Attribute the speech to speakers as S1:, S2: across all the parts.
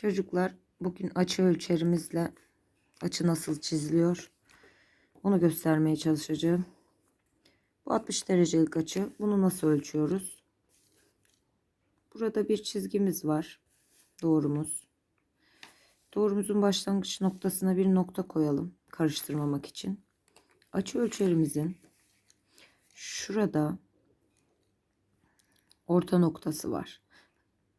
S1: Çocuklar bugün açı ölçerimizle açı nasıl çiziliyor onu göstermeye çalışacağım. Bu 60 derecelik açı. Bunu nasıl ölçüyoruz? Burada bir çizgimiz var. Doğrumuz. Doğrumuzun başlangıç noktasına bir nokta koyalım. Karıştırmamak için. Açı ölçerimizin şurada orta noktası var.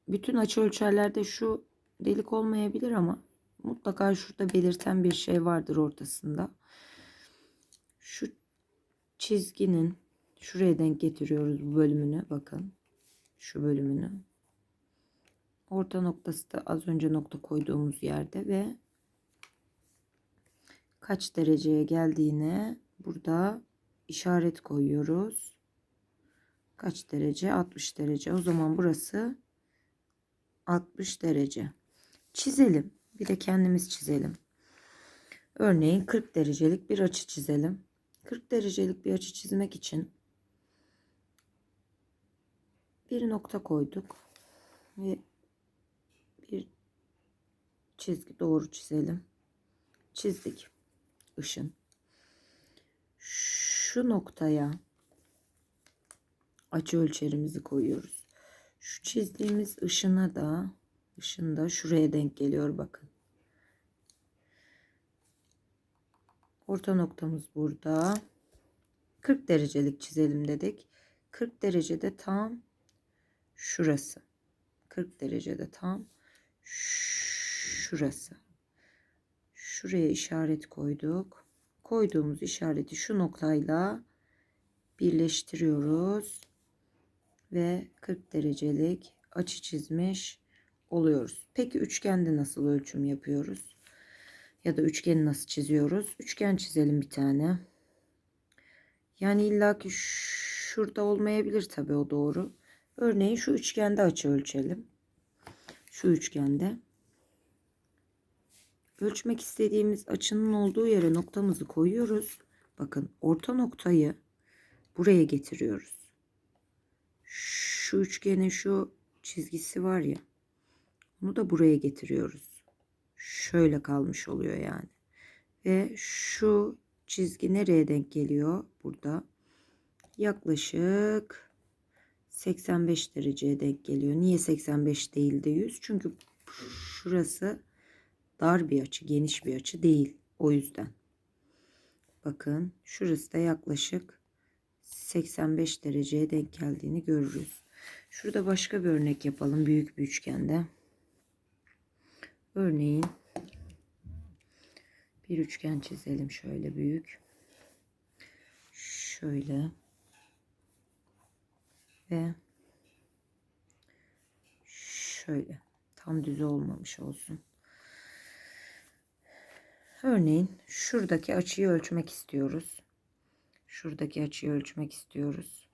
S1: Bütün açı ölçerlerde şu delik olmayabilir ama mutlaka şurada belirten bir şey vardır ortasında. Şu çizginin şuraya denk getiriyoruz bu bölümünü bakın. Şu bölümünü. Orta noktası da az önce nokta koyduğumuz yerde ve kaç dereceye geldiğine burada işaret koyuyoruz. Kaç derece? 60 derece. O zaman burası 60 derece. Çizelim. Bir de kendimiz çizelim. Örneğin 40 derecelik bir açı çizelim. 40 derecelik bir açı çizmek için bir nokta koyduk ve bir çizgi doğru çizelim. Çizdik. ışın. Şu noktaya açı ölçerimizi koyuyoruz. Şu çizdiğimiz ışına da ışın da şuraya denk geliyor bakın. Orta noktamız burada. 40 derecelik çizelim dedik. 40 derecede tam şurası. 40 derecede tam şurası. Şuraya işaret koyduk. Koyduğumuz işareti şu noktayla birleştiriyoruz ve 40 derecelik açı çizmiş oluyoruz. Peki üçgende nasıl ölçüm yapıyoruz? Ya da üçgeni nasıl çiziyoruz? Üçgen çizelim bir tane. Yani illaki şurada olmayabilir tabii o doğru. Örneğin şu üçgende açı ölçelim. Şu üçgende. Ölçmek istediğimiz açının olduğu yere noktamızı koyuyoruz. Bakın orta noktayı buraya getiriyoruz. Şu üçgenin şu çizgisi var ya. Onu da buraya getiriyoruz. Şöyle kalmış oluyor yani. Ve şu çizgi nereye denk geliyor? Burada yaklaşık 85 dereceye denk geliyor. Niye 85 değil de 100? Çünkü şurası dar bir açı, geniş bir açı değil. O yüzden. Bakın şurası da yaklaşık 85 dereceye denk geldiğini görürüz. Şurada başka bir örnek yapalım büyük bir üçgende. Örneğin bir üçgen çizelim şöyle büyük. Şöyle ve şöyle tam düz olmamış olsun. Örneğin şuradaki açıyı ölçmek istiyoruz. Şuradaki açıyı ölçmek istiyoruz.